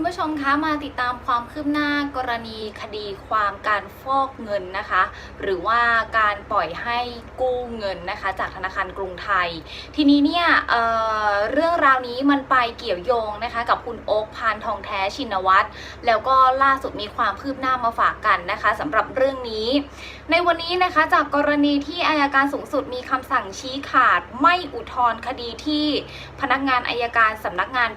คุณผู้ชมคะมาติดตามความคืบหน้ากรณีคดีความการฟอกเงินนะคะ หรือว่าการปล่อยให้กู้เงินนะคะ จากธนาคารกรุงไทย ทีนี้เนี่ยเเรื่องราวนี้มันไปเกี่ยวโยงนะคะ กับคุณโอ๊คพานทองแท้ชินวัตรแล้วก็ล่าสุดมีความคืบหน้ามาฝากกันนะคะสำหรับเรื่องนี้ ในวันนี้นะคะจากกรณีที่อายการสูงสุดมีคำสั่งชี้ขาดไม่อุทธรณ์คดีที่พนักงานอายการสำนักงาน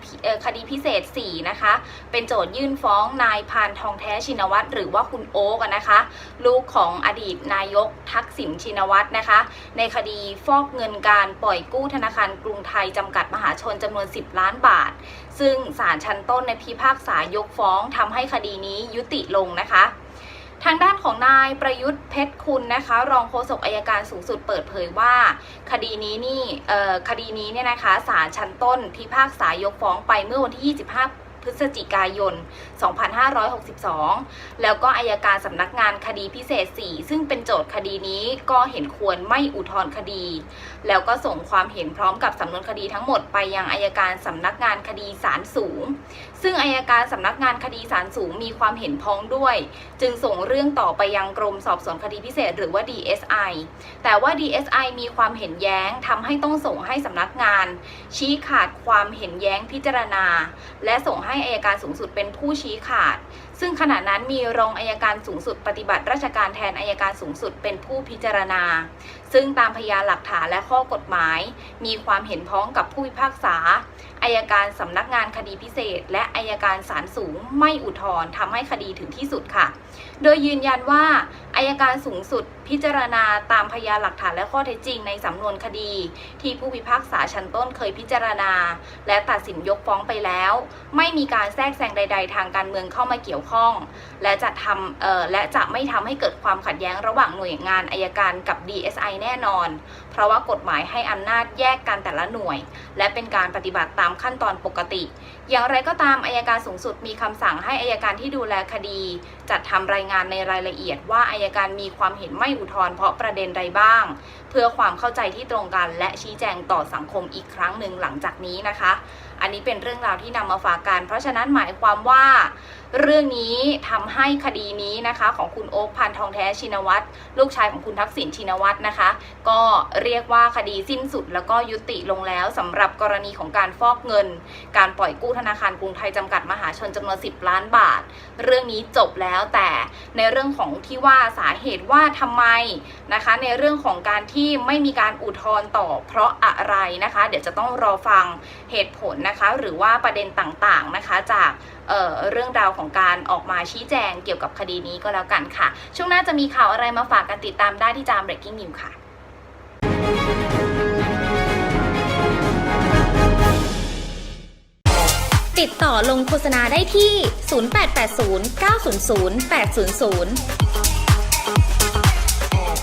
คดีพิเศษ4นะคะเป็นโจทยื่นฟ้องนายพานทองแท้ชินวัตรหรือว่าคุณโอ๊กนะคะ ลูกของอดีตนายกทักษิณชินวัตรนะคะ ในคดีฟอกเงินการปล่อยกู้ธนาคารกรุงไทยจำกัดมหาชนจำนวน 10 ล้านบาท ซึ่งศาลชั้นต้นในพิพากษายกฟ้องทำให้คดีนี้ยุติลงนะคะทางด้านของนายประยุทธ์เพชรคุณนะคะ รองโฆษกอายการสูงสุดเปิดเผยว่า คดีนี้นี่คดีนี้เนี่ยนะคะศาลชั้นต้นพิพากษายกฟ้องไปเมื่อวันที่ 25 พฤศจิกายน 2562 แล้วก็อายการสำนักงานคดีพิเศษ 4 ซึ่งเป็นโจทย์คดีนี้ก็เห็นควรไม่อุทธรณ์คดี แล้วก็ส่งความเห็นพร้อมกับสำนวนคดีทั้งหมดไปยังอายการสำนักงานคดีศาลสูง ซึ่งอายการสำนักงานคดีศาลสูงมีความเห็นพ้องด้วย จึงส่งเรื่องต่อไปยังกรมสอบสวนคดีพิเศษหรือว่า DSI แต่ว่า DSI มีความเห็นแย้งทำให้ต้องส่งให้สำนักงาน ชี้ขาดความเห็นแย้งพิจารณา และส่งให้อายการสูงสุดเป็นผู้ชี้ขาดซึ่งขณะนั้นมีรองอายการสูงสุดปฏิบัติราชการแทนอายการสูงสุดเป็นผู้พิจารณา ซึ่งตามพยานหลักฐานและข้อกฎหมาย มีความเห็นพ้องกับผู้พิพากษาอายการสำนักงานคดีพิเศษ และอายการศาลสูงไม่อุทธรณ์ทำให้คดีถึงที่สุดค่ะ โดยยืนยันว่าอายการสูงสุดพิจารณาตามพยานหลักฐานและข้อเท็จจริงในสำนวนคดี ที่ผู้พิพากษาชั้นต้นเคยพิจารณา และตัดสินยกฟ้องไปแล้ว ไม่มีการแทรกแซงใด ๆ ทางการเมืองเข้ามาเกี่ยวข้องและจะทำและจะไม่ทำให้เกิดความขัดแย้งระหว่างหน่วยงานอายการกับ DSI แน่นอน เพราะว่ากฎหมายให้อำนาจแยกกันแต่ละหน่วย และเป็นการปฏิบัติตามขั้นตอนปกติ อย่างไรก็ตามอายการสูงสุดมีคำสั่งให้อายการที่ดูแลคดี จัดทำรายงานในรายละเอียด ว่าอายการมีความเห็นไม่อุทธรณ์เพราะประเด็นใดบ้าง เพื่อความเข้าใจที่ตรงกันและชี้แจงต่อสังคมอีกครั้งหนึ่งหลังจากนี้นะคะ อันนี้เป็นเรื่องราวที่นำมาฝากกัน เพราะฉะนั้นหมายความว่าเรื่องนี้ทำให้คดีนี้นะคะของคุณโอ๊คพันทองแท้ชินวัตรลูกชายของคุณทักษิณชินวัตรนะคะ ก็เรียกว่าคดีสิ้นสุดแล้วก็ยุติลงแล้วสำหรับกรณีของการฟอกเงิน การปล่อยกู้ธนาคารกรุงไทยจำกัดมหาชนจำนวน 10 ล้านบาท เรื่องนี้จบแล้วแต่ในเรื่องของที่ว่าสาเหตุว่าทำไมนะคะ ในเรื่องของการที่ไม่มีการอุทธรณ์ต่อเพราะอะไรนะคะ เดี๋ยวจะต้องรอฟังเหตุผลนะคะหรือว่าประเด็นต่างๆนะคะจากเเรื่องราวของการออกมาชี้แจงเกี่ยวกับคดีนี้ก็แล้วกันค่ะ ช่วงหน้าจะมีข่าวอะไรมาฝากกันติดตามได้ที่จาม breaking news ค่ะติดต่อลงโฆษณาได้ที่ 0880 900 800เ